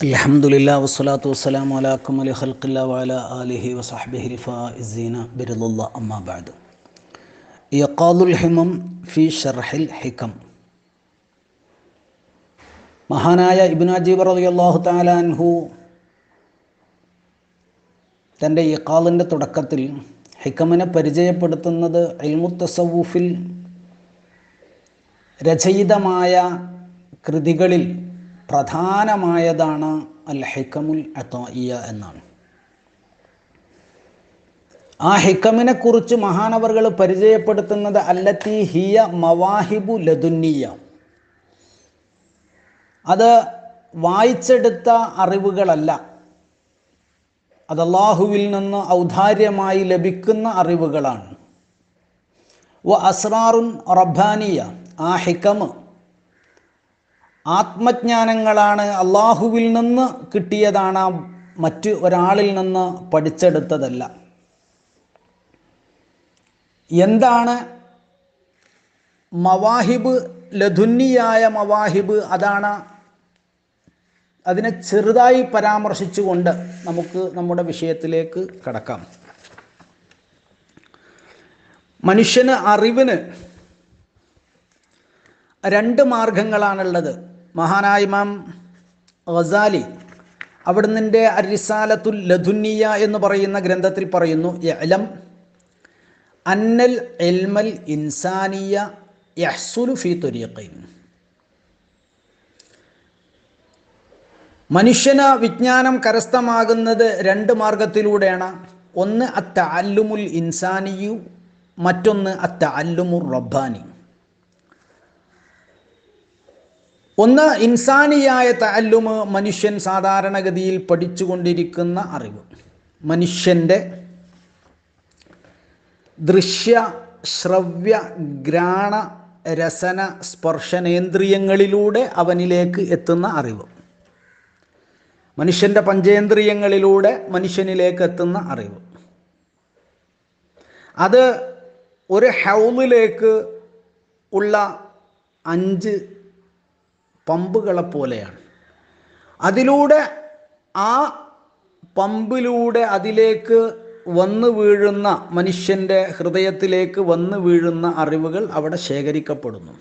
അലഹമുല്ല വസ്സലാത്തു വസ്സലാം അലാക്കും അലി ഖൽക്കില്ല വല ആലിഹി വസഹബിഹി ഫായിസീന ബിരുദുല്ല അമ്മാബാദ് യക്കാദുൽ ഹിമം ഫി ഷർഹിൽ ഹിക്കം മഹാനായ ഇബിൻ അജീബ് റലി അള്ളാഹു താലാൻഹു തന്റെ ഇക്കാലിന്റെ തുടക്കത്തിൽ ഹിക്കമിനെ പരിചയപ്പെടുത്തുന്നത് ഇൽമുത്തസവൂഫിൽ രചയിതമായ കൃതികളിൽ പ്രധാനമായതാണ് അൽ ഹിക്കമുൽ അത്തോയിയ എന്നാണ്. ആ ഹിക്കമിനെ കുറിച്ച് മഹാനവറുകൾ പരിചയപ്പെടുത്തുന്നത് അല്ലത്തി ഹിയ മവാഹിബു ലതുന്നിയ അത് വായിച്ചെടുത്ത അറിവുകളല്ല. അത് അള്ളാഹുവിൽ നിന്ന് ഔദാര്യമായി ലഭിക്കുന്ന അറിവുകളാണ്. വ അസ്രാറുൻ റബ്ബാനിയ ആ ഹിക്കമ് ആത്മജ്ഞാനങ്ങളാണ് അള്ളാഹുവിൽ നിന്ന് കിട്ടിയതാണ് മറ്റു ഒരാളിൽ നിന്ന് പഠിച്ചെടുത്തതല്ല. എന്താണ് മവാഹിബ് ലധുന്നിയായ മവാഹിബ് അതാണ് അതിനെ ചെറുതായി പരാമർശിച്ചുകൊണ്ട് നമുക്ക് നമ്മുടെ വിഷയത്തിലേക്ക് കടക്കാം. മനുഷ്യന് അറിവിന് രണ്ട് മാർഗങ്ങളാണുള്ളത്. മഹാനായ ഇമാം ഗസാലി അവിടുന്നിന്റെ അരിസാലത്തുൽ ലധുന്നിയ എന്ന് പറയുന്ന ഗ്രന്ഥത്തിൽ പറയുന്നു എലം അന്നൽ എൽമൽ ഇൻസാനിയ യഹ്സുലു ഫി തൊരിയക്കൈൻ മനുഷ്യന് വിജ്ഞാനം കരസ്ഥമാകുന്നത് രണ്ട് മാർഗത്തിലൂടെയാണ്. ഒന്ന് അത്ത അല്ലുമുൽ ഇൻസാനിയു മറ്റൊന്ന് അത്ത അല്ലുമുർ റബ്ബാനി. ഒന്ന് ഇൻസാനിയായ തല്ലുമ് മനുഷ്യൻ സാധാരണഗതിയിൽ പഠിച്ചുകൊണ്ടിരിക്കുന്ന അറിവ്. മനുഷ്യന്റെ ദൃശ്യ ശ്രവ്യ ഗ്രാണ രസന സ്പർശനേന്ദ്രിയങ്ങളിലൂടെ അവനിലേക്ക് എത്തുന്ന അറിവ്. മനുഷ്യന്റെ പഞ്ചേന്ദ്രിയങ്ങളിലൂടെ മനുഷ്യനിലേക്ക് എത്തുന്ന അറിവ്. അത് ഒരു ഹൗലിലേക്ക് ഉള്ള അഞ്ച് പമ്പുകളെ പോലെയാണ് അതിലൂടെ ആ പമ്പിലൂടെ അതിലേക്ക് വന്നു വീഴുന്ന മനുഷ്യന്റെ ഹൃദയത്തിലേക്ക് വന്നു വീഴുന്ന അറിവുകൾ അവിടെ ശേഖരിക്കപ്പെടുന്നു.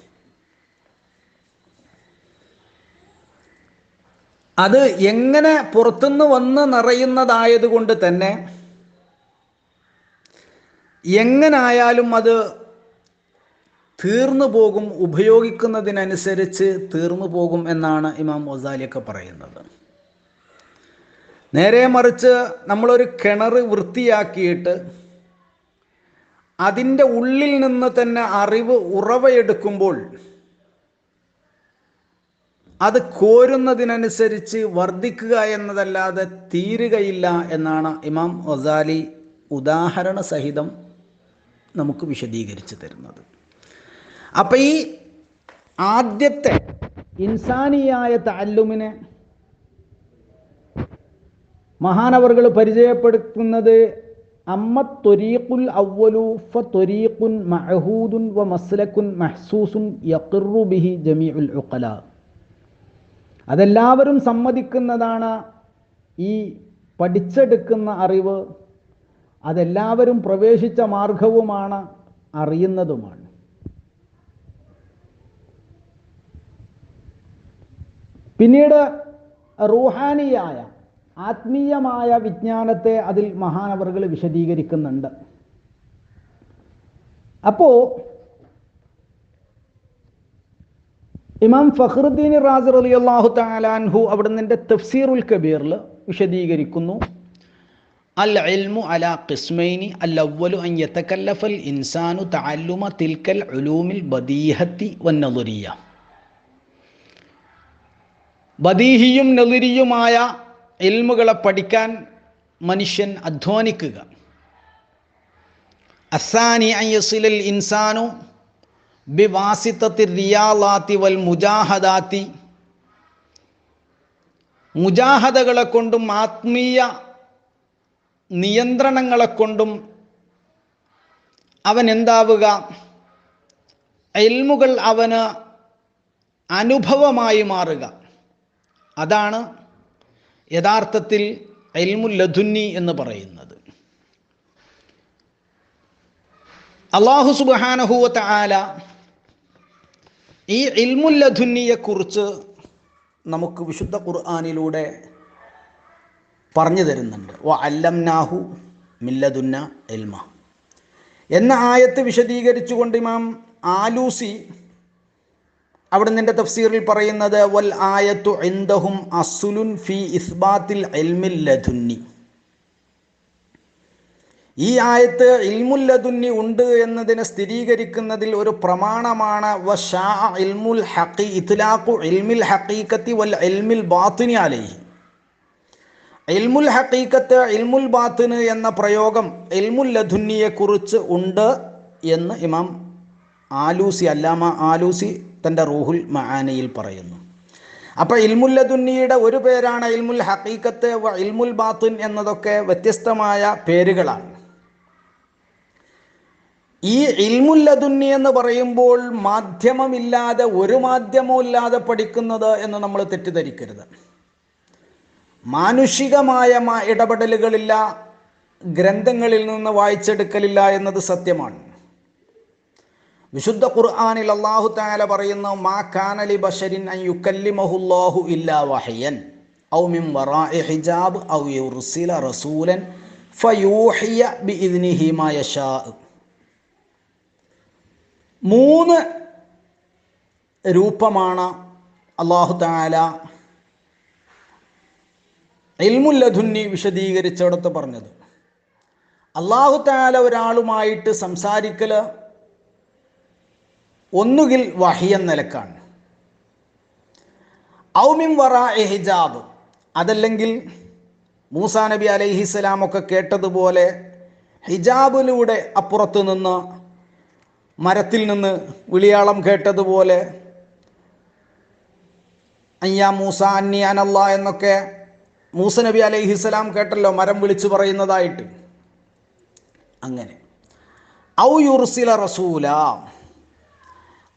അത് എങ്ങനെ പുറത്തുനിന്ന് വന്ന് നിറയുന്നതായതുകൊണ്ട് തന്നെ എങ്ങനായാലും അത് തീർന്നു പോകും ഉപയോഗിക്കുന്നതിനനുസരിച്ച് തീർന്നു പോകും എന്നാണ് ഇമാം ഒസാലിയൊക്കെ പറയുന്നത്. നേരെ മറിച്ച് നമ്മളൊരു കിണർ വൃത്തിയാക്കിയിട്ട് അതിന്റെ ഉള്ളിൽ നിന്ന് തന്നെ അറിവ് ഉറവയെടുക്കുമ്പോൾ അത് കോരുന്നതിനനുസരിച്ച് വർദ്ധിക്കുക എന്നതല്ലാതെ തീരുകയില്ല എന്നാണ് ഇമാം ഒസാലി ഉദാഹരണ സഹിതം നമുക്ക് വിശദീകരിച്ചു തരുന്നത്. അപ്പം ഈ ആദ്യത്തെ ഇൻസാനിയായ താല്ലുമിനെ മഹാനവറുകൾ പരിചയപ്പെടുത്തുന്നത് അമ്മ ത്വരീഖുൽ അവലൂഫ ത്വരീഖുൻ മഹൂദുൻ വ മസ്ലക്കുൻ മഹ്സൂസുൻ യഖിറു ബിഹി ജമീഉൽ ഉഖല. അതെല്ലാവരും സമ്മതിക്കുന്നതാണ് ഈ പഠിച്ചെടുക്കുന്ന അറിവ്. അതെല്ലാവരും പ്രവേശിച്ച മാർഗവുമാണ് അറിയുന്നതുമാണ്. പിന്നീട് റൂഹാനിയായ ആത്മീയമായ വിജ്ഞാനത്തെ അതിൽ മഹാനവറുകൾ വിശദീകരിക്കുന്നുണ്ട്. അപ്പോ ഇമാം ഫഹ്റുദ്ദീൻ റാസർ അലി അള്ളാഹു താലാൻഹു അവിടുന്ന് തഫ്സീറുൽ കബീറിൽ വിശദീകരിക്കുന്നു. അൽ ഇൽമു അൽ അൻ ഇൻസാനു തഅല്ലുമ ഉലൂമിൽ ബദീഹത്തി വന്നദുരിയ. ബദീഹിയും നെതിരിയുമായ എൽമുകളെ പഠിക്കാൻ മനുഷ്യൻ അധ്വാനിക്കുക. അസാനി അയ്യസുലൽ ഇൻസാനു ബിവാസിത്തത്തി റിയാലാത്തി വൽ മുജാഹദാത്തി. മുജാഹദകളെ കൊണ്ടും ആത്മീയ നിയന്ത്രണങ്ങളെ കൊണ്ടും അവൻ എന്താവുക? എൽമുകൾ അവന് അനുഭവമായി മാറുക. അതാണ് യഥാർത്ഥത്തിൽ എൽമുൽ ലധുന്നി എന്ന് പറയുന്നത്. അള്ളാഹു സുബാനഹുവത്ത ആല ഈ ഇൽമുൽ ലധുന്നിയെക്കുറിച്ച് നമുക്ക് വിശുദ്ധ ഖുർആാനിലൂടെ പറഞ്ഞു തരുന്നുണ്ട്. വ അല്ലംനാഹു മില്ലദുന്ന എൽമ എന്ന ആയത്ത് വിശദീകരിച്ചുകൊണ്ട് ഇമാം ആലൂസി അവിടെ നിന്റെ തഫ്സീറിൽ പറയുന്നത് വൽ ആയത്തു എന്തഹും അസുലുൻ ഫി ഇസ്ബാത്തിൽ എൽമിൽ ലധുന്നി. ഈ ആയത്ത് ഇൽമുല്ലതുന്നി ഉണ്ട് എന്നതിനെ സ്ഥിരീകരിക്കുന്നതിൽ ഒരു പ്രമാണമാണ് ഇൽമുൽ ഹഖി ഇത്ലാഖു ഇൽമിൽ ഹഖീഖത്തി വൽ ഇൽമിൽ ബാത്തിനി അലൈഹി. ഇൽമുൽ ഹക്കീക്കത്ത് ഇൽമുൽ ബാത്തിന് എന്ന പ്രയോഗം ഇൽമുൽ ലധുന്നിയെ കുറിച്ച് ഉണ്ട് എന്ന് ഇമാം ആലൂസി അല്ലാമ ആലൂസി തന്റെ റൂഹുൽ മഹാനയിൽ പറയുന്നു. അപ്പോൾ ഇൽമുൽ ലധുന്നിയുടെ ഒരു പേരാണ് ഇൽമുൽ ഹക്കീക്കത്ത് ഇൽമുൽ ബാത്തുൻ എന്നതൊക്കെ വ്യത്യസ്തമായ പേരുകളാണ്. ഈ ഇൽമുൽ ലധുന്നി എന്ന് പറയുമ്പോൾ മാധ്യമമില്ലാതെ ഒരു മാധ്യമവും ഇല്ലാതെ പഠിക്കുന്നത് എന്ന് നമ്മൾ തെറ്റിദ്ധരിക്കരുത്. മാനുഷികമായ ഇടപെടലുകളില്ല ഗ്രന്ഥങ്ങളിൽ നിന്ന് വായിച്ചെടുക്കലില്ല എന്നത് സത്യമാണ്. വിശുദ്ധ ഖുർആാനിൽ അള്ളാഹു താല പറയുന്നു മാ കാനലി ബഷരിൻ യുക്കല്ലിമഹുല്ലാഹു ഇല്ലാ വഹയൻ ഔ മിൻ വറാഇ ഹിജാബ് ഔ യുർസില റസൂലൻ ഫയൂഹിയ ബിഇദ്നിഹി മാ യശാ. മൂന്ന് രൂപമാണ് അള്ളാഹു താല ഇൽമുല്ലധുന്നി വിശദീകരിച്ചിടത്ത് പറഞ്ഞത്. അള്ളാഹു താല ഒരാളുമായിട്ട് സംസാരിക്കൽ ഒന്നുകിൽ വഹിയൻ നിലക്കാണ്. ഔമിൻ വറ ഹിജാബ്. അതല്ലെങ്കിൽ മൂസാ നബി അലൈഹിസ്സലാമൊക്കെ കേട്ടതുപോലെ ഹിജാബിലൂടെ അപ്പുറത്ത് നിന്ന് മരത്തിൽ നിന്ന് വിളിയാളം കേട്ടതുപോലെ അയ്യാ മൂസ അന്യാനല്ല എന്നൊക്കെ മൂസ നബി അലൈഹിസ്സലാം കേട്ടല്ലോ മരം വിളിച്ചു പറയുന്നതായിട്ട്. അങ്ങനെ. ഔ യുർസില റസൂല.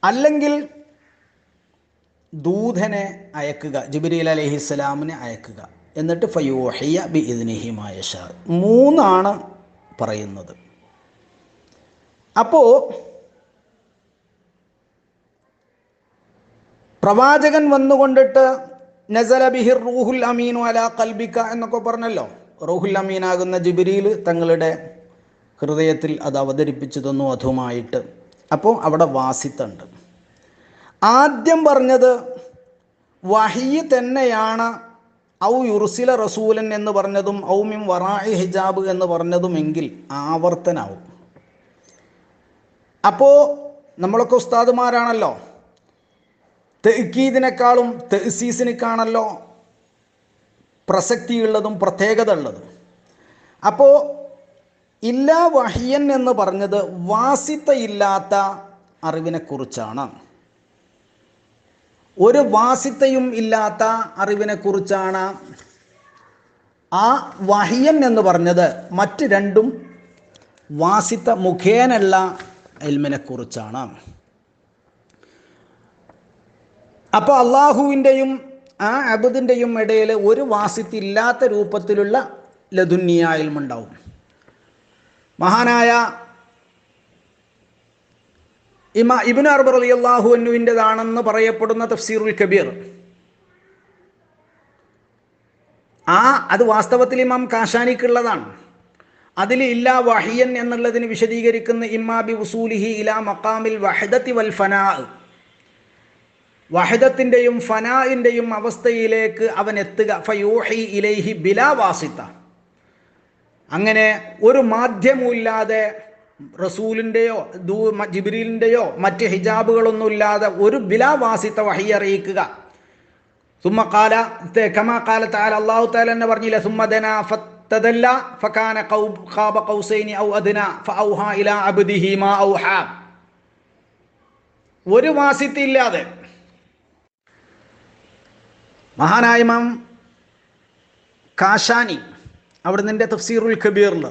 അല്ലെങ്കിൽ ദൂതനെ അയക്കുക ജിബിരിൽ അലഹിസ്സലാമിനെ അയക്കുക. എന്നിട്ട് ഫയോഹിയ ബി ഇതിനിഹിമായ മൂന്നാണ് പറയുന്നത്. അപ്പോൾ പ്രവാചകൻ വന്നുകൊണ്ടിട്ട് നസല ബിഹിർ റൂഹുൽ അമീനു അല കൽബിക്ക എന്നൊക്കെ പറഞ്ഞല്ലോ. റൂഹുൽ അമീനാകുന്ന ജിബിരിയിൽ തങ്ങളുടെ ഹൃദയത്തിൽ അത് അവതരിപ്പിച്ചു തന്നു അതുമായിട്ട്. അപ്പോൾ അവിടെ വാസിത്തുണ്ട്. ആദ്യം പറഞ്ഞത് വഹി തന്നെയാണ് ഔ യുർസില റസൂലൻ എന്ന് പറഞ്ഞതും ഔ മിം വറായി ഹിജാബ് എന്ന് പറഞ്ഞതുമെങ്കിൽ ആവർത്തനാവും. അപ്പോൾ നമ്മളൊക്കെ ഉസ്താദുമാരാണല്ലോ. തെക്കീദിനേക്കാളും തെസീസിനേക്കാണല്ലോ പ്രസക്തിയുള്ളതും പ്രത്യേകത ഉള്ളതും അപ്പോൾ ഇല്ല വഹിയൻ എന്ന് പറഞ്ഞത് വാസിത്തയില്ലാത്ത അറിവിനെക്കുറിച്ചാണ്. ഒരു വാസിത്തയും ഇല്ലാത്ത അറിവിനെക്കുറിച്ചാണ് ആ വഹിയൻ എന്ന് പറഞ്ഞത്. മറ്റ് രണ്ടും വാസിത്ത മുഖേനല്ല എൽമിനെക്കുറിച്ചാണ്. അപ്പോൾ അള്ളാഹുവിന്റെയും ആ അബുദിന്റെയും ഇടയിൽ ഒരു വാസിത്തില്ലാത്ത രൂപത്തിലുള്ള ലതുന്യ ഇൽമുണ്ടാവും മഹാനായ ഇമ ഇബിൻ അർബർ അലി അള്ളാഹുവിന്റെതാണെന്ന് പറയപ്പെടുന്ന തഫ്സീറുൽ കബീർ. ആ അത് വാസ്തവത്തിൽ ഇമാം കാശാനിക്കുള്ളതാണ്. അതിൽ ഇല്ല വഹിയൻ എന്നുള്ളതിന് വിശദീകരിക്കുന്ന ഇമ്മാബി വസൂലിഹി ഇലാ മക്കാമിൽ വഹദത്തി വൽ ഫനാ. വഹദത്തിന്റെയും ഫനാഇന്റെയും അവസ്ഥയിലേക്ക് അവൻ എത്തുക. ഫയൂഹി ഇലൈഹി ബിലാ വാസിത്ത. അങ്ങനെ ഒരു മാധ്യമമില്ലാതെ റസൂലിന്റെയോ ദൂ ജിബിരിലിന്റെയോ മറ്റ് ഹിജാബുകളൊന്നും ഇല്ലാതെ ഒരു ബിലാവാസിത്ത വഹി അറിയിക്കുക. സുമ്മ കാല കമാ താല അള്ളാഹു താല എന്നെ പറഞ്ഞില്ല സുമ്മദന ഫല്ല ഫകാന ഖാബ ഖൗസൈനി ഔ അദ്ന ഫഔഹ ഇലാ അബ്ദിഹി മാ ഔഹ. ഒരു വാസിത്തില്ലാതെ മഹാനായ കാശാനി അവിടെ നിന്റെ തഫ്സീറുൽ കബീറിൽ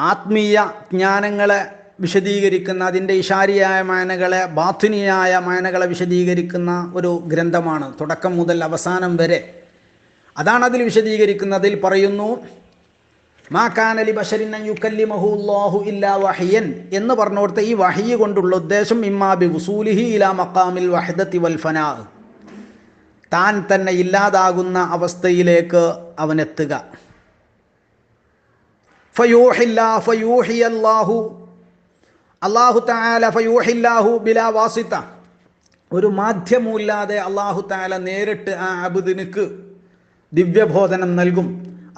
ആത്മീയ ജ്ഞാനങ്ങളെ വിശദീകരിക്കുന്ന അതിന്റെ ഇഷാരിയായ മായനകളെ ബാത്തിനിയായ മായനകളെ വിശദീകരിക്കുന്ന ഒരു ഗ്രന്ഥമാണ്. തുടക്കം മുതൽ അവസാനം വരെ. അതാണ് അതിൽ വിശദീകരിക്കുന്നതിൽ പറയുന്നു മാ കാനലി ബഷരിൻ യുക്കല്ലിമഹുല്ലാഹു ഇല്ലാ വഹിയൻ എന്ന് പറഞ്ഞോടത്തെ ഈ വഹിയ കൊണ്ടുള്ള ഉദ്ദേശം ഇമ്മാബി ബി ഉസൂലിഹി ഇലാ മക്കാമിൽ വഹദത്തി വൽ ഫനാ താൻ തന്നെ ഇല്ലാതാകുന്ന അവസ്ഥയിലേക്ക് അവനെത്തുക. ഫയൂഹില്ല ഫയൂഹിയല്ലാഹു. അള്ളാഹു ബിലാ വാസിത്ത ഒരു മാധ്യമില്ലാതെ അള്ളാഹു താല നേരിട്ട് ആ അബുദിനുക്ക് ദിവ്യബോധനം നൽകും.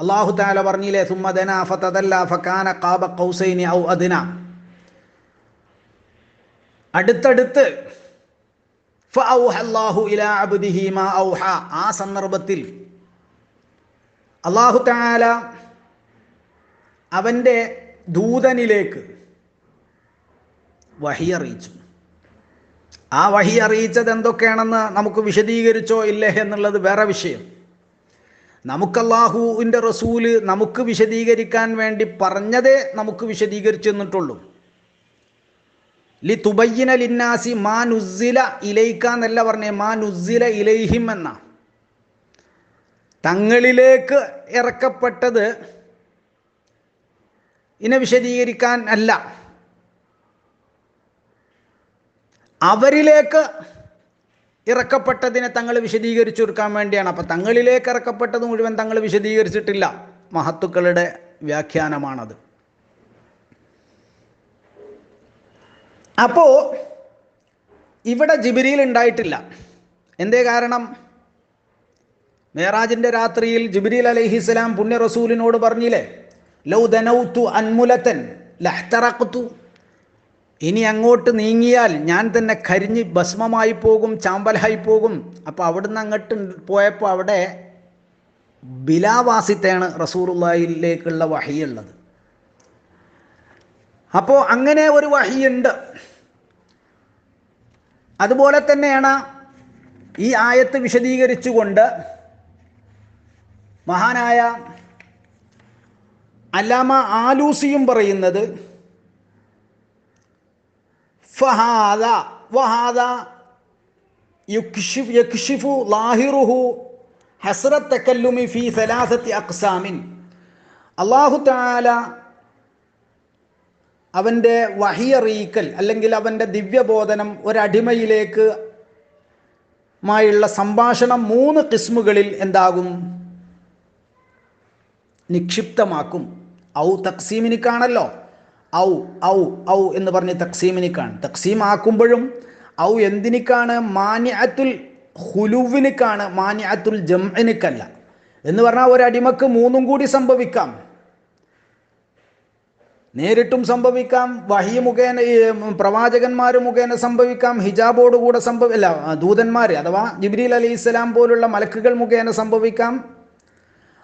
അള്ളാഹു താല പറഞ്ഞില്ലേ സുമ്മദന ഫതദല്ല ഫകാന കാബ ഖൗസൈനി ഔ അതിന അടുത്തടുത്ത് ഫഔഹ അല്ലാഹു ഇലാ അബ്ദിഹി മാ ഔഹ ആ സന്ദർഭത്തിൽ അള്ളാഹു താല അവന്റെ ദൂതനിലേക്ക് വഹി അറിയിച്ചു. ആ വഹി അറിയിച്ചത് എന്തൊക്കെയാണെന്ന് നമുക്ക് വിശദീകരിച്ചോ ഇല്ലേ എന്നുള്ളത് വേറെ വിഷയം. നമുക്ക് അള്ളാഹുവിന്റെ റസൂൽ നമുക്ക് വിശദീകരിക്കാൻ വേണ്ടി പറഞ്ഞതേ നമുക്ക് വിശദീകരിച്ചു തന്നിട്ടുള്ളൂ. ലി തുബയ്യന ലിന്നാസി മാ നുസില ഇലൈക്ക എന്നല്ല പറഞ്ഞേ മാ നുസില ഇലൈഹിം എന്ന. തങ്ങളിലേക്ക് ഇറക്കപ്പെട്ടത് ഇനെ വിശദീകരിക്കാൻ അല്ല. അവരിലേക്ക് ഇറക്കപ്പെട്ടതിനെ തങ്ങൾ വിശദീകരിച്ചു കൊടുക്കാൻ വേണ്ടിയാണ്. അപ്പം തങ്ങളിലേക്ക് ഇറക്കപ്പെട്ടത് മുഴുവൻ തങ്ങൾ വിശദീകരിച്ചിട്ടില്ല. മഹത്തുക്കളുടെ വ്യാഖ്യാനമാണത്. അപ്പോൾ ഇവിടെ ജിബിരിയിൽ ഉണ്ടായിട്ടില്ല. എന്തേ കാരണം? മേറാജിന്റെ രാത്രിയിൽ ജിബിരിൽ അലഹിസ്ലാം പുണ്യ റസൂലിനോട് പറഞ്ഞില്ലേ? ലൗ ദനൗത്തു അൻമുലത്തൻ ലഹ്തറക്കുത്തു ഇനി അങ്ങോട്ട് നീങ്ങിയാൽ ഞാൻ തന്നെ കരിഞ്ഞ് ഭസ്മമായി പോകും ചാമ്പലായി പോകും. അപ്പോൾ അവിടുന്ന് അങ്ങോട്ട് പോയപ്പോൾ അവിടെ ബിലാവാസിത്താണ് റസൂറുള്ളയിലേക്കുള്ള വഹിയുള്ളത് അപ്പോൾ അങ്ങനെ ഒരു വഹിയുണ്ട്. അതുപോലെ തന്നെയാണ് ഈ ആയത്ത് വിശദീകരിച്ചുകൊണ്ട് മഹാനായ അല്ലാമ ആലൂസിയും പറയുന്നത് ഫഹാദ വഹാദ യുക്ഷിഫ് ലാഹിറുഹു ഹസ്രത്ത് തക്കല്ലുമി ഫി സലാസത്തി അക്സാമിൻ അള്ളാഹു താല അവന്റെ വഹിയറിയിക്കൽ അല്ലെങ്കിൽ അവന്റെ ദിവ്യബോധനം ഒരടിമയിലേക്ക് മായുള്ള സംഭാഷണം മൂന്ന് കിസ്മുകളിൽ എന്താകും? നിക്ഷിപ്തമാക്കും. ഔ തക്സീമിനിക്കാണല്ലോ ഔ ഔ ഔ എന്ന് പറഞ്ഞ് തക്സീമിനിക്കാണ് തക്സീം ആക്കുമ്പോഴും ഔ എന്തിനിക്കാണ് മാന്യത്തുൽ ഹുലുവിനിക്കാണ് മാന്യത്തുൽ ജംഇനിക്കല്ല എന്ന് പറഞ്ഞാൽ ഒരടിമക്ക് മൂന്നും കൂടി സംഭവിക്കാം. നേരിട്ടും സംഭവിക്കാം. വഹി മുഖേന പ്രവാചകന്മാർ മുഖേന സംഭവിക്കാം. ഹിജാബോട് കൂടെ സംഭവ അല്ല ദൂതന്മാർ അഥവാ ജിബ്രീൽ അലി ഇസ്ലാം പോലുള്ള മലക്കുകൾ മുഖേന സംഭവിക്കാം.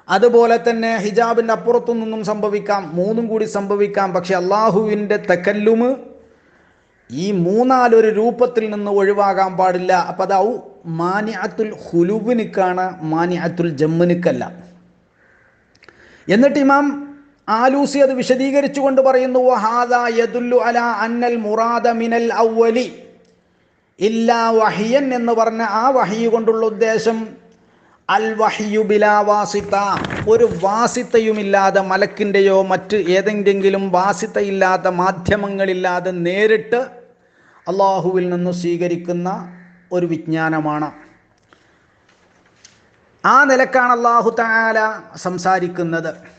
അതുപോലെ തന്നെ ഹിജാബിന്റെ അപ്പുറത്തു നിന്നും സംഭവിക്കാം. മൂന്നും കൂടി സംഭവിക്കാം. പക്ഷെ അള്ളാഹുവിന്റെ തെക്കല്ലുമ് ഈ മൂന്നാലൊരു രൂപത്തിൽ നിന്ന് ഒഴിവാകാൻ പാടില്ല. അപ്പം അത് ഔ മാനിഅത്തുൽ മാനി മാനിഅത്തുൽ ജമ്മിനിക്കല്ല. എന്നിട്ട് ഇമാം ആലൂസി അത് വിശദീകരിച്ചുകൊണ്ട് പറയുന്നു യദുല്ലു അല അന്നൽ മുറാദ മിനൽ ഔവലി ഇല്ലാ വഹിയൻ എന്ന് പറഞ്ഞ ആ വഹി കൊണ്ടുള്ള ഉദ്ദേശം അൽ വഹിയു ബിലാ വാസിത്ത. ഒരു വാസിത്തയുമില്ലാതെ മലക്കിന്റെയോ മറ്റ് ഏതെങ്കിലും വാസിത്തയില്ലാത്ത മാധ്യമങ്ങളില്ലാതെ നേരിട്ട് അള്ളാഹുവിൽ നിന്ന് സ്വീകരിക്കുന്ന ഒരു വിജ്ഞാനമാണ്. ആ നിലക്കാണ് അള്ളാഹു താല സംസാരിക്കുന്നത്.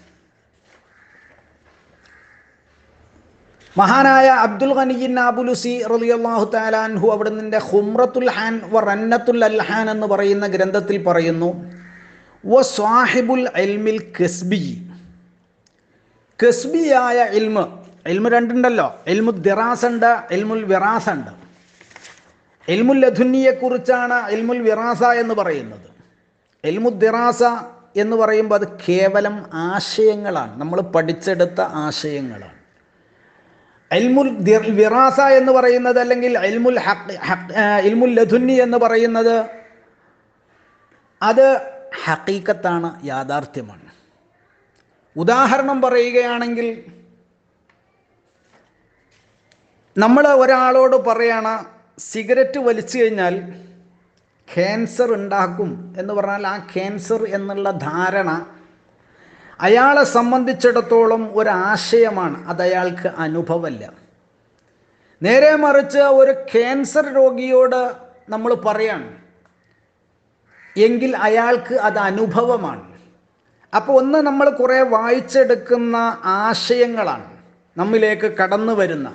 മഹാനായ അബ്ദുൽ ഖനിയിൻ അബുലുസി റളിയല്ലാഹു താലാൻഹു നിന്റെ ഹുമ്രത്തുൽ ഹാൻ വ റന്നത്തുൽ അൽഹാൻ എന്ന് പറയുന്ന ഗ്രന്ഥത്തിൽ പറയുന്നു വ സ്വാഹിബുൽ എൽമിൽ കസ്ബി. കസ്ബിയായ ഇൽമ് ഇൽമ് രണ്ടുണ്ടല്ലോ ഇൽമു ദിറാസ് ഉണ്ട് ഇൽമുൽ വിറാസ് ഉണ്ട്. ലധുന്നിയെ കുറിച്ചാണ് ഇൽമുൽ വിറാസ എന്ന് പറയുന്നത്. ഇൽമു ദിറാസ എന്ന് പറയുമ്പോൾ അത് കേവലം ആശയങ്ങളാണ് നമ്മൾ പഠിച്ചെടുത്ത ആശയങ്ങളാണ്. ഇൽമുൽ വിറാസ എന്ന് പറയുന്നത് അല്ലെങ്കിൽ ഇൽമുൽ ഇൽമുൽ ലധുന്നി എന്ന് പറയുന്നത് അത് ഹക്കീക്കത്താണ് യാഥാർത്ഥ്യമാണ്. ഉദാഹരണം പറയുകയാണെങ്കിൽ നമ്മൾ ഒരാളോട് പറയണ സിഗരറ്റ് വലിച്ചു കഴിഞ്ഞാൽ ക്യാൻസർ ഉണ്ടാക്കും എന്ന് പറഞ്ഞാൽ ആ ക്യാൻസർ എന്നുള്ള ധാരണ അയാളെ സംബന്ധിച്ചിടത്തോളം ഒരാശയമാണ്. അത് അയാൾക്ക് അനുഭവമല്ല. നേരെ മറിച്ച് ഒരു ക്യാൻസർ രോഗിയോട് നമ്മൾ പറയാണ്. എങ്കിൽ അയാൾക്ക് അത് അനുഭവമാണ്. അപ്പോൾ ഒന്ന് നമ്മൾ കുറേ വായിച്ചെടുക്കുന്ന ആശയങ്ങളാണ് നമ്മിലേക്ക് കടന്നു വരുന്ന.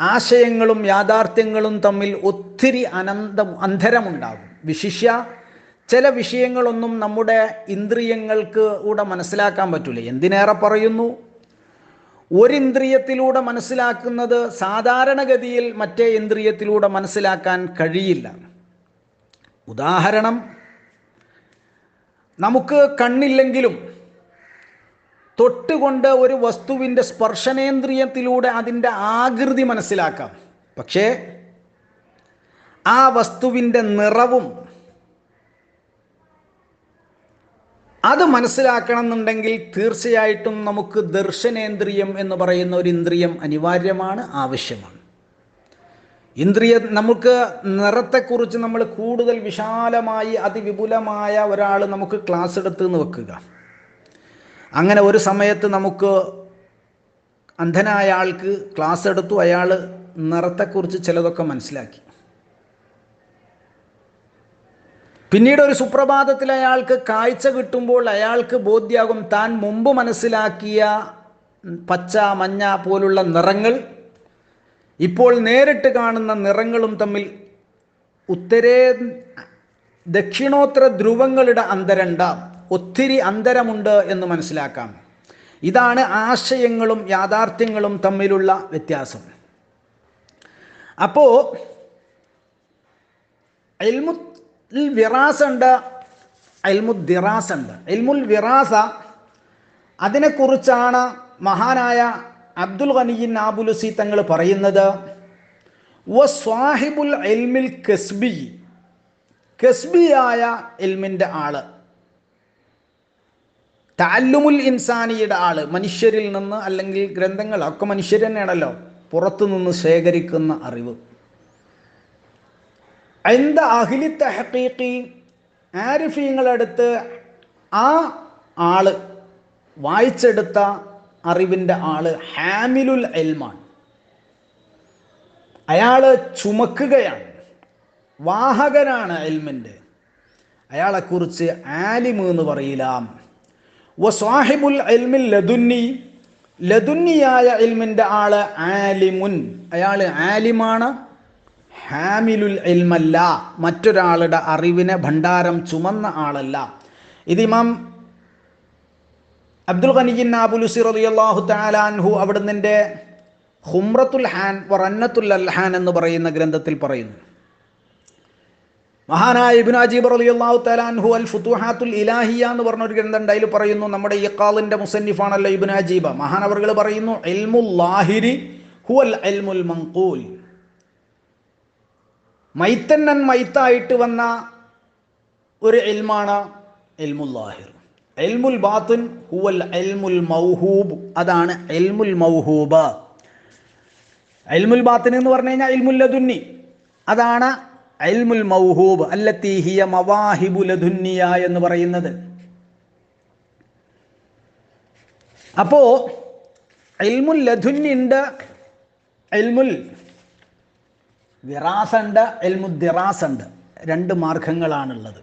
ആശയങ്ങളും യാഥാർത്ഥ്യങ്ങളും തമ്മിൽ ഒത്തിരി അനന്തം അന്തരമുണ്ടാകും വിശിഷ്യ ചില വിഷയങ്ങളൊന്നും നമ്മുടെ ഇന്ദ്രിയങ്ങൾക്ക് കൂടെ മനസ്സിലാക്കാൻ പറ്റില്ല എന്തിനേറെ പറയുന്നു? ഒരു ഇന്ദ്രിയത്തിലൂടെ മനസ്സിലാക്കുന്നത് സാധാരണഗതിയിൽ മറ്റേ ഇന്ദ്രിയത്തിലൂടെ മനസ്സിലാക്കാൻ കഴിയില്ല. ഉദാഹരണം നമുക്ക് കണ്ണില്ലെങ്കിലും തൊട്ടുകൊണ്ട് ഒരു വസ്തുവിന്റെ സ്പർശനേന്ദ്രിയത്തിലൂടെ അതിന്റെ ആകൃതി മനസ്സിലാക്കാം. പക്ഷേ ആ വസ്തുവിന്റെ നിറവും അത് മനസ്സിലാക്കണം എന്നുണ്ടെങ്കിൽ തീർച്ചയായിട്ടും നമുക്ക് ദർശനേന്ദ്രിയം എന്ന് പറയുന്ന ഒരു ഇന്ദ്രിയം അനിവാര്യമാണ് ആവശ്യമാണ്. ഇന്ദ്രിയ നമുക്ക് നിറത്തെക്കുറിച്ച് നമ്മൾ കൂടുതൽ വിശാലമായി അതിവിപുലമായ ഒരാൾ നമുക്ക് ക്ലാസ് എടുത്ത് എന്ന് വെക്കുക. അങ്ങനെ ഒരു സമയത്ത് നമുക്ക് അന്ധനായ ആൾക്ക് ക്ലാസ് എടുത്തു അയാൾ നിറത്തെക്കുറിച്ച് ചിലതൊക്കെ മനസ്സിലാക്കി. പിന്നീട് ഒരു സുപ്രഭാതത്തിൽ അയാൾക്ക് കാഴ്ച കിട്ടുമ്പോൾ അയാൾക്ക് ബോധ്യാകും താൻ മുമ്പ് മനസ്സിലാക്കിയ പച്ച മഞ്ഞ പോലുള്ള നിറങ്ങൾ. ഇപ്പോൾ നേരിട്ട് കാണുന്ന നിറങ്ങളും തമ്മിൽ ഉത്തരേ ദക്ഷിണോത്തര ധ്രുവങ്ങളുടെ അന്തരണ്ട ഒത്തിരി അന്തരമുണ്ട് എന്ന് മനസ്സിലാക്കാം. ഇതാണ് ആശയങ്ങളും യാഥാർത്ഥ്യങ്ങളും തമ്മിലുള്ള വ്യത്യാസം. അപ്പോൾ എൽമുൽ വിറാസ ഉണ്ട് എൽമുൽ ദിറാസ ഉണ്ട്. അൽമുൽ വിറാസ അതിനെക്കുറിച്ചാണ് മഹാനായ അബ്ദുൽ ഖനിയിൻ ആബുലുസി തങ്ങൾ പറയുന്നത്. വ സ്വാഹിബുൽ എൽമിൽ കസ്ബി കസ്ബിയായ എൽമിന്റെ ആൾ. താല്ലുമുൽ ഇൻസാനിയുടെ ആൾ മനുഷ്യരിൽ നിന്ന് അല്ലെങ്കിൽ ഗ്രന്ഥങ്ങൾ ഒക്കെ മനുഷ്യർ തന്നെയാണല്ലോ പുറത്തു നിന്ന് ശേഖരിക്കുന്ന അറിവ്. എന്താ അഖിലി തഹക്കീക്കി ആരിഫീങ്ങളെടുത്ത് ആ ആൾ വായിച്ചെടുത്ത അറിവിന്റെ ആൾ ഹാമിലുൽ എൽമാണ് അയാൾ ചുമക്കുകയാണ്. വാഹകനാണ് എൽമിന്റെ അയാളെക്കുറിച്ച് ആലിമ് എന്ന് പറയില്ല വസാഹിബുൽ എൽമിൽ ലതുന്നി ലതുന്നിയായ എൽമിന്റെ ആൾ ആലിമുൻ. അയാൾ ആലിമാണ്. ഹാമിലുൽ ഇൽമല്ല മറ്റൊരാളുടെ അറിവിനെ ഭണ്ഡാരം ചുമന്ന ആളല്ല. ഇത് ഇമാം അബ്ദുൽ ഖനിജിൻ ആബുലുസി റളിയല്ലാഹു താലാൻഹു അവിടുന്നിന്റെ ഹുമ്രത്തുൽ ഹാൻ വറന്നത്തുൽ അൽഹാൻ എന്ന് പറയുന്ന ഗ്രന്ഥത്തിൽ പറയുന്നു. മഹാനായ ഇബ്നു അജീബ് റളിയല്ലാഹു തലാൻഹു അൽ ഫുത്തുഹാത്തുൽ ഇലാഹിയ എന്ന് പറഞ്ഞ ഒരു ഗ്രന്ഥം അതിൽ പറയുന്നു നമ്മുടെ ഇഖാലിന്റെ മുസന്നിഫാണല്ലോ ഇബ്നു അജീബ. മഹാനവർകൾ പറയുന്നു എൽമുൽ ലാഹിരി ഹുവൽ എൽമുൽ മൻഖൂൽ മൈത്തന്നൻ മൈത്തായിട്ട് വന്ന ഒരു എൽമാണ് എൽമുല്ലാഹിർ എൽമുൽ ബാത്തുൻ ഹുവൽ എൽമുൽ മൗഹൂബ്. അതാണ് എൽമുൽ മൗഹൂബ്. എൽമുൽ ബാത്തിൻ എന്ന് പറഞ്ഞു കഴിഞ്ഞാൽ എൽമുൽ ലദുന്നി. അതാണ് എൽമുൽ മൗഹൂബ്. അല്ലത്തീഹിയ മവാഹിബു ലദുന്നിയ എന്ന് പറയുന്നത്. അപ്പോ എൽമുൽ ലദുന്നി ഉണ്ട്. എൽമുൽ വിറാസ ഉണ്ട് എൽമുൽ ദിറാസ് ഉണ്ട് രണ്ട് മാർഗങ്ങളാണുള്ളത്.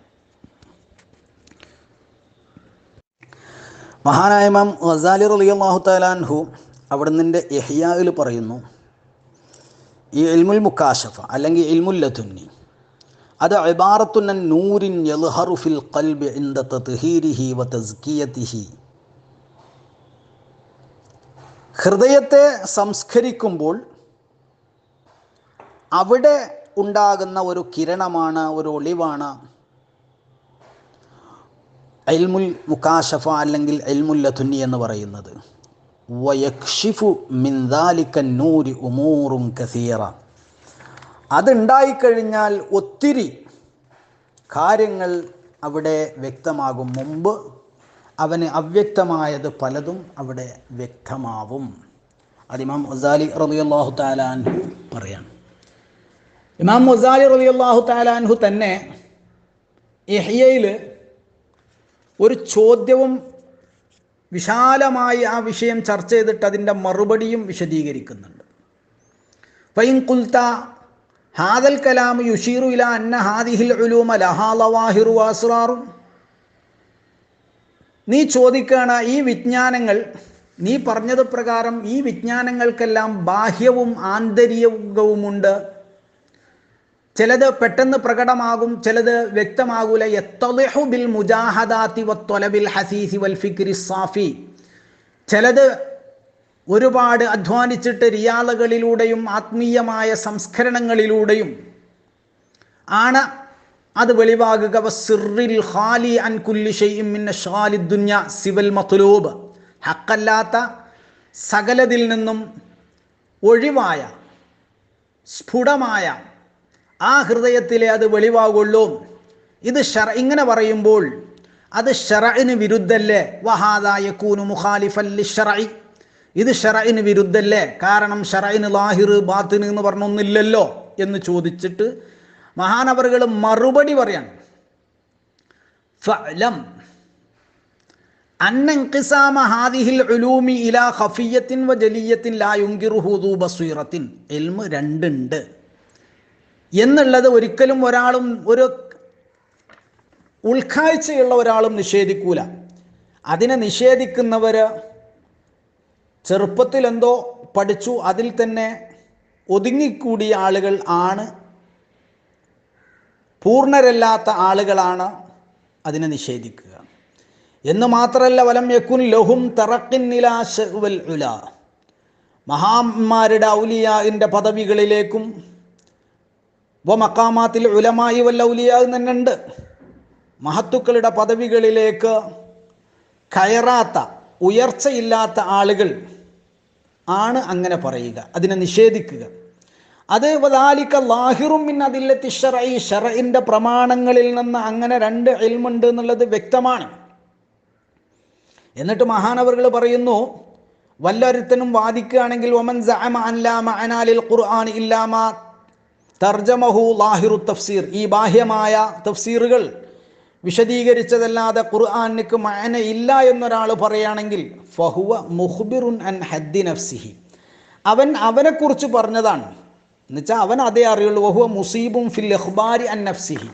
മഹാനായ ഇമാം ഗസാലി റളിയല്ലാഹു അവിടെ അവിടുന്ന് ഇഹ്യായിൽ പറയുന്നു ഈ ഇൽമുൽ മുക്കാശഫ അല്ലെങ്കിൽ ഇൽമുൽ ലതുന്നി അത് ഇബാറത്തുൻ നൂരിൻ യൽഹറു ഫിൽ ഖൽബി ഇൻദ തത്ഹീരിഹി വ തസ്കിയതിഹി ഹൃദയത്തെ സംസ്കരിക്കുമ്പോൾ അവിടെ ഉണ്ടാകുന്ന ഒരു കിരണമാണ് ഒരു ഒളിവാണ്. അൽമുൽ മുക്കാശഫ അല്ലെങ്കിൽ അൽമുൽ ലതുന്നി എന്ന് പറയുന്നത്. നൂരി കസീറ. അതുണ്ടായിക്കഴിഞ്ഞാൽ ഒത്തിരി കാര്യങ്ങൾ അവിടെ വ്യക്തമാകും. മുമ്പ് അവന് അവ്യക്തമായത് പലതും അവിടെ വ്യക്തമാവും. അതിമാം ഇമാം മൊസാലി റളിയല്ലാഹു താലാൻഹു പറയാണ് ഇമാം മൊസാലി അള്ളാഹു താലാൻഹു തന്നെ ഇഹ്യയിൽ ഒരു ചോദ്യവും വിശാലമായി ആ വിഷയം ചർച്ച ചെയ്തിട്ട് അതിന്റെ മറുപടിയും വിശദീകരിക്കുന്നുണ്ട്. ഫൈൻ ഹാദൽ കലാം യുഷീറു ഇല അന്ന ഹാദിഹിൽ ഉലൂമ ലഹാലവാഹിറു വാസുറാറും നീ ചോദിക്കുകയാണ് ഈ വിജ്ഞാനങ്ങൾ നീ പറഞ്ഞത് പ്രകാരം ഈ വിജ്ഞാനങ്ങൾക്കെല്ലാം ബാഹ്യവും ആന്തരികവുമുണ്ട്. ചിലത് പെട്ടെന്ന് പ്രകടമാകും ചിലത് വ്യക്തമാകൂല. ബിൽ ഹസീസി വൽ ഫിക്രി സാഫി. ചിലത് ഒരുപാട് അധ്വാനിച്ചിട്ട് റിയാലകളിലൂടെയും ആത്മീയമായ സംസ്കരണങ്ങളിലൂടെയും ആണ് അത് വെളിവാകുക. വസ്സിറിൽ ഖാലി അൻ ദുനിയ സിവൽ മത്ലൂബ്. ഹക്കല്ലാത്ത സകലതിൽ നിന്നും ഒഴിവായ സ്ഫുടമായ ആ ഹൃദയത്തിലെ അത് വെളിവാകുള്ളൂ. ഇത് ഷറ ഇങ്ങനെ പറയുമ്പോൾ അത് ഷറഇന് വിരുദ്ധല്ലേ? വഹാദായ കൂനു മുഖാലിഫല്ലി ഷറഇ. ഇത് ഷറഇന് വിരുദ്ധല്ലേ? കാരണം ഷറഇന് ലാഹിർ ബാത്തിന് എന്ന് പറഞ്ഞൊന്നില്ലല്ലോ എന്ന് ചോദിച്ചിട്ട് മഹാനവറുകൾ മറുപടി പറയാണ്. ഫഅലം. അന്ന ഇൻഖിസാമ ഹാദിഹിൽ ഉലൂമി ഇലാ ഖഫിയത്തിൻ വ ജലിയത്തിൻ ലാ യുൻകിറുഹു എൽമ് ബസീറത്തിൻ ഇൽമ് രണ്ടുണ്ട്. എന്നുള്ളത് ഒരിക്കലും ഒരാളും ഒരു ഉൾക്കാഴ്ചയുള്ള ഒരാളും നിഷേധിക്കൂല. അതിനെ നിഷേധിക്കുന്നവർ ചെറുപ്പത്തിൽ എന്തോ പഠിച്ചു അതിൽ തന്നെ ഒതുങ്ങിക്കൂടിയ ആളുകൾ ആണ്. പൂർണരല്ലാത്ത ആളുകളാണ് അതിനെ നിഷേധിക്കുക. എന്ന് മാത്രമല്ല വലം യക്കുൻ ലഹും തറക്കിൻ നിലാശ ഉല. മഹാന്മാരുടെ ഔലിയാവിന്റെ പദവികളിലേക്കും വ മക്കാമാത്തിൽ ഉലമായി വല്ല ഉലിയാകും തന്നെ ഉണ്ട്. മഹത്തുക്കളുടെ പദവികളിലേക്ക് കയറാത്ത ഉയർച്ചയില്ലാത്ത ആളുകൾ ആണ് അങ്ങനെ പറയുക. അതിനെ നിഷേധിക്കുക. അത് വദാലിക്ക ലാഹിറും മിൻ അതില്ലത്തി ഷറൈ ഷറയിന്റെ പ്രമാണങ്ങളിൽ നിന്ന് അങ്ങനെ രണ്ട് എൽമുണ്ട് എന്നുള്ളത് വ്യക്തമാണ്. എന്നിട്ട് മഹാനവറുകൾ പറയുന്നു വല്ലൊരുത്തനും വാദിക്കുകയാണെങ്കിൽ ഒമൻ ഖുർആൻ ഇല്ലാമ തർജമഹു ലാഹിറു തഫ്സീർ. ഈ ബാഹ്യമായ തഫ്സീറുകൾ വിശദീകരിച്ചതല്ലാതെ ഖുർആാനിക്ക് മഅന ഇല്ല എന്നൊരാൾ പറയുകയാണെങ്കിൽ ഫഹുവ മുഹ്ബിറുൻ അൻ ഹദ്ദി നഫ്സിഹി. അവൻ അവനെക്കുറിച്ച് പറഞ്ഞതാണ്. എന്നുവെച്ചാൽ അവൻ അതേ അറിയുള്ളൂ വഹുവ മുസീബും ഫിൽ അഹ്ബാരി അൻ നഫ്സിഹി.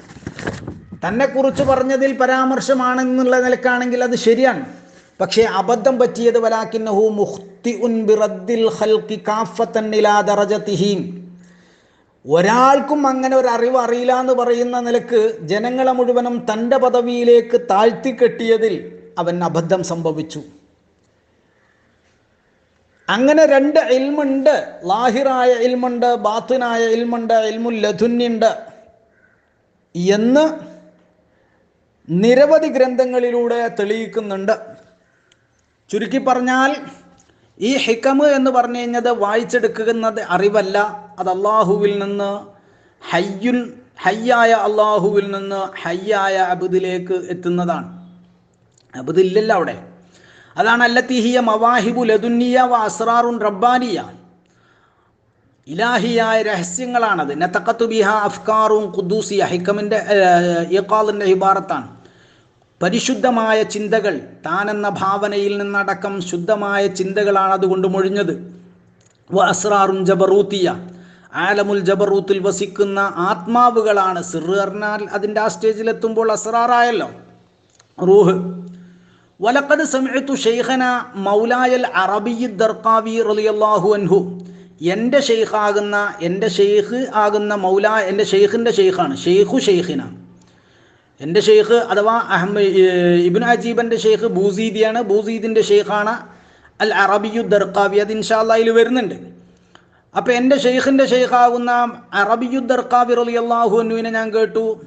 തന്നെക്കുറിച്ച് പറഞ്ഞതിൽ പരാമർശമാണെന്നുള്ള നിലക്കാണെങ്കിൽ അത് ശരിയാണ്. പക്ഷേ അബദ്ധം പറ്റിയത് വലാക്കിന്നഹു മുഹ്തി ഉൻ ബിറദ്ദിൽ ഹൽക്കി കാഫത്തന്നിലാ ദറജത്തിഹീൻ ഒരാൾക്കും അങ്ങനെ ഒരു അറിവ് അറിയില്ല എന്ന് പറയുന്ന നിലയ്ക്ക് ജനങ്ങളെ മുഴുവനും തന്റെ പദവിയിലേക്ക് താഴ്ത്തിക്കെട്ടിയതിൽ അവൻ അബദ്ധം സംഭവിച്ചു. അങ്ങനെ രണ്ട് ഇൽമുണ്ട്. ലാഹിറായ ഇൽമുണ്ട് ബാത്തിനായ ഇൽമുണ്ട് ഇൽമുൽ ലധുന്യുണ്ട് എന്ന് നിരവധി ഗ്രന്ഥങ്ങളിലൂടെ തെളിയിക്കുന്നുണ്ട്. ചുരുക്കി പറഞ്ഞാൽ ഈ ഹിക്കമ് എന്ന് പറഞ്ഞു കഴിഞ്ഞത് വായിച്ചെടുക്കുന്നത് അറിവല്ല. അത് അള്ളാഹുവിൽ നിന്ന് ഹയ്യുൽ ഹയ്യായ അള്ളാഹുവിൽ നിന്ന് ഹയ്യായ അബുദിലേക്ക് എത്തുന്നതാണ്. അബുദില്ലല്ല അവിടെ. അതാണ് അല്ലത്തിഹിയ മവാഹിബു ലതുന്നിയ വ അസ്റാറുൻ റബ്ബാനിയ. ഇലാഹിയായ രഹസ്യങ്ങളാണത്. നത്തക്കത്തു ബിഹ അഫ്കാറും ഖുദ്ദൂസിയ ഹിക്കമിന്റെ ഇഖാലിന്റെ ഹിബാറത്താണ് പരിശുദ്ധമായ ചിന്തകൾ താനെന്ന ഭാവനയിൽ നിന്നടക്കം ശുദ്ധമായ ചിന്തകളാണ് അതുകൊണ്ട് മൊഴിഞ്ഞത്. വ അസ്രാറും ജബറൂത്തിയ. ആലമുൽ ജബറൂത്തിൽ വസിക്കുന്ന ആത്മാവുകളാണ് സിറ് അറിഞ്ഞാൽ അതിന്റെ ആ സ്റ്റേജിലെത്തുമ്പോൾ അസറാറായല്ലോ റൂഹ് വലക്കത് സമയത്തു ഷെയ്ഖന മൗലായൽ അറബിയ ദർക്കാവി റളിയല്ലാഹു അൻഹു. എന്റെ ഷെയ്ഖാകുന്ന എന്റെ ഷെയ്ഖ് ആകുന്ന മൗല എന്റെ ഷെയ്ഖിന്റെ ഷെയ്ഖാണ് ഷെയ്ഖു ഷെയ്ഖിന എന്റെ ഷെയ്ഖ് അഥവാ അഹമ്മ ഇബിൻ അജീബന്റെ ഷെയ്ഖ് ബൂസീദിയാണ് ബൂസീദിന്റെ ഷെയ്ഖാണ് അൽ അറബിയു ദർക്കാവി അത് ഇൻഷാല്ലായിൽ വരുന്നുണ്ട്. അപ്പോൾ എന്റെ ഷെയ്ഖിന്റെ ഷെയ്ഖാവുന്ന അറബിയു അലി അൻഹുവിനെ ഞാൻ കേട്ടു.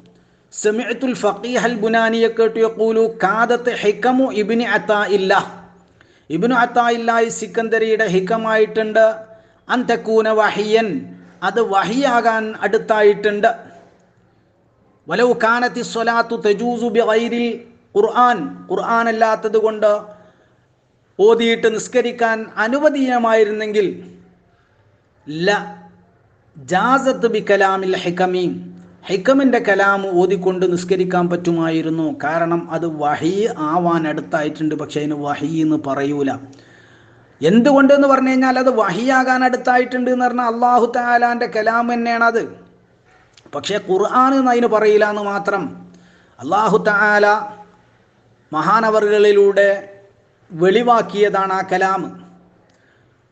സമിഅത്തുൽ ഫഖീഹൽ ബുനാനിയെ കേട്ടു. യഖൂലു കാദത്ത് ഹിക്കമു ഇബ്നു അത്താഇല്ല. ഇബ്നു അത്താഇല്ലാഹി സിക്കന്ദരിയുടെ ഹിക്കമായിട്ടുണ്ട് അന്തക്കൂന തക്കൂന വഹിയൻ. അത് വഹിയാകാൻ അടുത്തായിട്ടുണ്ട്. വലൗ കാനത്തി സ്വലാത്തു തജൂസു ബിഗൈരിൽ ഖുർആൻ. ഖുർആൻ അല്ലാത്തത് കൊണ്ട് ഓതിയിട്ട് നിസ്കരിക്കാൻ അനുവദീയമായിരുന്നെങ്കിൽ ല ജാസത്ത് ബി കലാമിൽ ഹിക്കമീം ഹിക്കമിന്റെ കലാം ഓതിക്കൊണ്ട് നിസ്കരിക്കാൻ പറ്റുമായിരുന്നു. കാരണം അത് വഹി ആവാൻ അടുത്തായിട്ടുണ്ട്. പക്ഷെ അതിന് വഹി എന്ന് പറയൂല. എന്തുകൊണ്ടെന്ന് പറഞ്ഞു കഴിഞ്ഞാൽ അത് വഹിയാകാൻ അടുത്തായിട്ടുണ്ട് എന്ന് പറഞ്ഞാൽ അള്ളാഹു താലാന്റെ കലാം തന്നെയാണ് അത്. പക്ഷേ ഖുർആൻ എന്ന് അതിന് പറയില്ല എന്ന് മാത്രം അള്ളാഹു താല മഹാനവറുകളിലൂടെ വെളിവാക്കിയതാണ് ആ കലാം.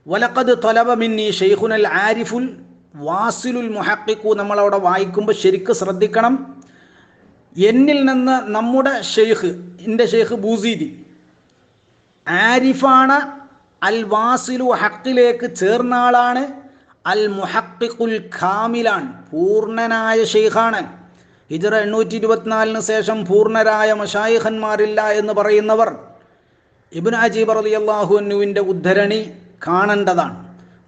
വലക്കത് തൊലവ മിന്നി ഷെയ്ഖുനൽ ആരിഫുൽ വാസിലുൽ മുഹക്കിക്കു നമ്മളവിടെ വായിക്കുമ്പോൾ ശരിക്ക് ശ്രദ്ധിക്കണം. എന്നിൽ നിന്ന് നമ്മുടെ ഷെയ്ഖ് എന്റെ ഷെയ്ഖ് ബൂസീദി ആരിഫാണ് അൽ വാസിലു ഹക്കിലേക്ക് ചേർന്ന ആളാണ് അൽ മുഹക്കിക്കുൽ ഖാമിലാണ് പൂർണനായ ഷെയ്ഖാണ്. ഹിജറ എണ്ണൂറ്റി ഇരുപത്തിനാലിന് ശേഷം പൂർണരായ മഷായിഖന്മാരില്ല എന്ന് പറയുന്നവർ. ഇബിൻ അജീബ് റളിയല്ലാഹു അള്ളാഹുവിന്റെ ഉദ്ധരണി കാണേണ്ടതാണ്.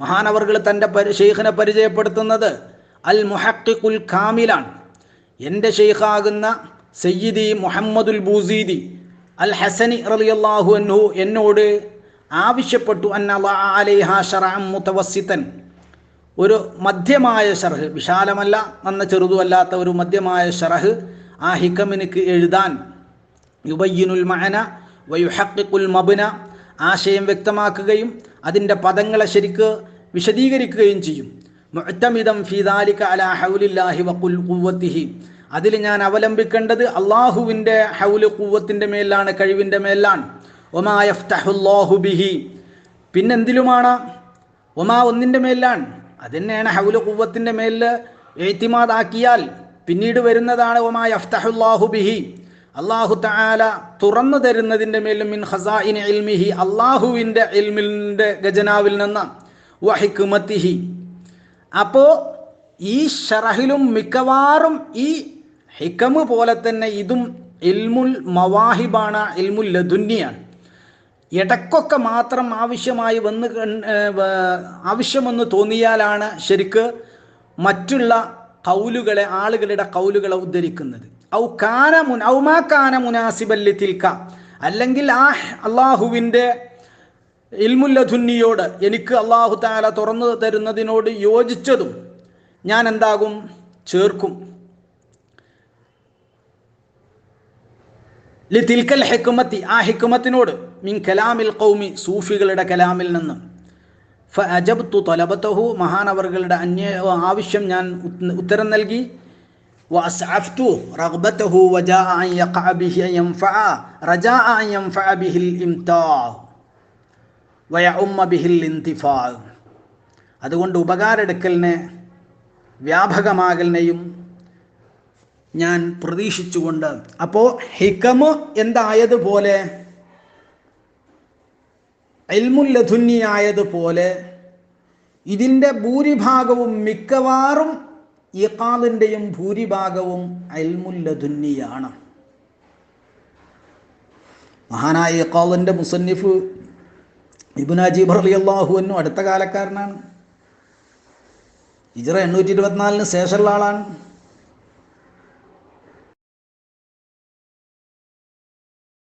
മഹാനവർകൾ തന്റെ പരി ഷെയ്ഖിനെ പരിചയപ്പെടുത്തുന്നത് അൽ മുഹക്കിക്കുൽ കാമിലാണ് എന്റെ ഷെയ്ഖാകുന്ന സയ്യിദി മുഹമ്മദുൽ ബൂസീദി അൽ ഹസനി റളിയല്ലാഹു അൻഹു എന്നോട് ആവശ്യപ്പെട്ടു മുതവസ്സിത്തൻ. ഒരു മധ്യമായ ഷർഹ് വിശാലമല്ല നന്ന ചെറുതുമല്ലാത്ത ഒരു മധ്യമായ ഷറഹ് ആ ഹിക്കമിനിക്ക് എഴുതാൻ. യുബയ്യനുൽ മഅന വയുഹക്കിക്കുൽ മബുന ആശയം വ്യക്തമാക്കുകയും അതിന്റെ പദങ്ങളെ ശരിക്ക് വിശദീകരിക്കുകയും ചെയ്യും. മുഅത്തമിദം ഫീദാലിക അലാ ഹൗലില്ലാഹി വഖുൽ ഖുവ്വത്തിഹി. അതിൽ ഞാൻ അവലംബിക്കേണ്ടത് അള്ളാഹുവിന്റെ ഹൗൽ കൂവത്തിന്റെ മേലാണ് കഴിവിന്റെ മേലാണ്. ഒമാ യഫ്തഹുല്ലാഹു ബിഹി. പിന്നെന്തിലുമാണ്? ഒമാ ഒന്നിന്റെ മേലാണ്. അതെന്നെയാണ് ഹൗൽ കൂവത്തിന്റെ മേലിൽ എഴുത്തിമാതാക്കിയാൽ പിന്നീട് വരുന്നതാണ് ഒമാ യഫ്തഹുല്ലാഹു ബിഹി. അള്ളാഹു താല തുറന്നു തരുന്നതിന്റെ മേലും മിൻ ഹസായിൻ ഇൽമിഹി അള്ളാഹുവിന്റെ ഇൽമിന്റെ ഖജനാവിൽ നിന്ന് വഹിക്കുമത്തിഹി. അപ്പോൾ ഈ ഷറഹിലും മിക്കവാറും ഈ ഹിക്കമ് പോലെ തന്നെ ഇതും ഇൽമുൽ മവാഹിബാണ് ഇൽമുൽ ലദുന്നിയാണ്. ഇടക്കൊക്കെ മാത്രം ആവശ്യമായി വന്ന് ആവശ്യമെന്ന് തോന്നിയാലാണ് ശരിക്ക് മറ്റുള്ള കൗലുകളെ ആളുകളുടെ കൗലുകളെ ഉദ്ധരിക്കുന്നത്. ഔ കാന മുൻ ഔമാ കാന മുനാസിബല്ലി തിൽക്ക അല്ലെങ്കിൽ ആ അള്ളാഹുവിന്റെ ഇൽമുല്ലധുന്നിയോട് എനിക്ക് അള്ളാഹു താല തുറന്നു തരുന്നതിനോട് യോജിച്ചതും ഞാൻ എന്താകും? ചേർക്കും. ലി തിൽക്കൽ ഹെക്കുമത്തി ആ ഹെക്കുമത്തിനോട് മിൻ കലാമിൽ കൗമി സൂഫികളുടെ കലാമിൽ നിന്ന്. ഫ അജബ്തു തലബത്തഹു മഹാനവറുകളുടെ അന്യ ആവശ്യം ഞാൻ ഉത്തരം നൽകി. وأسعفت رغبته وجاء أن يقع به أن ينفع رجاء أن ينفع به الإمتاع ويعم به الانتفاع അതുകൊണ്ട് ഉപകാരെടുക്കലിനെ വ്യാപകമാകലിനെയും ഞാൻ പ്രതീക്ഷിച്ചുകൊണ്ട് അപ്പോൾ ഹിക്കമ് എന്തായതുപോലെ എൽമുല്ലധുന്നിയായതുപോലെ ഇതിൻ്റെ ഭൂരിഭാഗവും മിക്കവാറും ഇഖാലിന്റെയും ഭൂരിഭാഗവും അൽമുല്ലധുന്നിയാണ് മഹാനായ ഇഖാദിന്റെ മുസന്നിഫ് ഇബുൻ അജീബ് അലി അള്ളാഹുവിനും അടുത്ത കാലക്കാരനാണ്. ഇജറ എണ്ണൂറ്റി ഇരുപത്തിനാലിന് ശേഷമുള്ള ആളാണ്.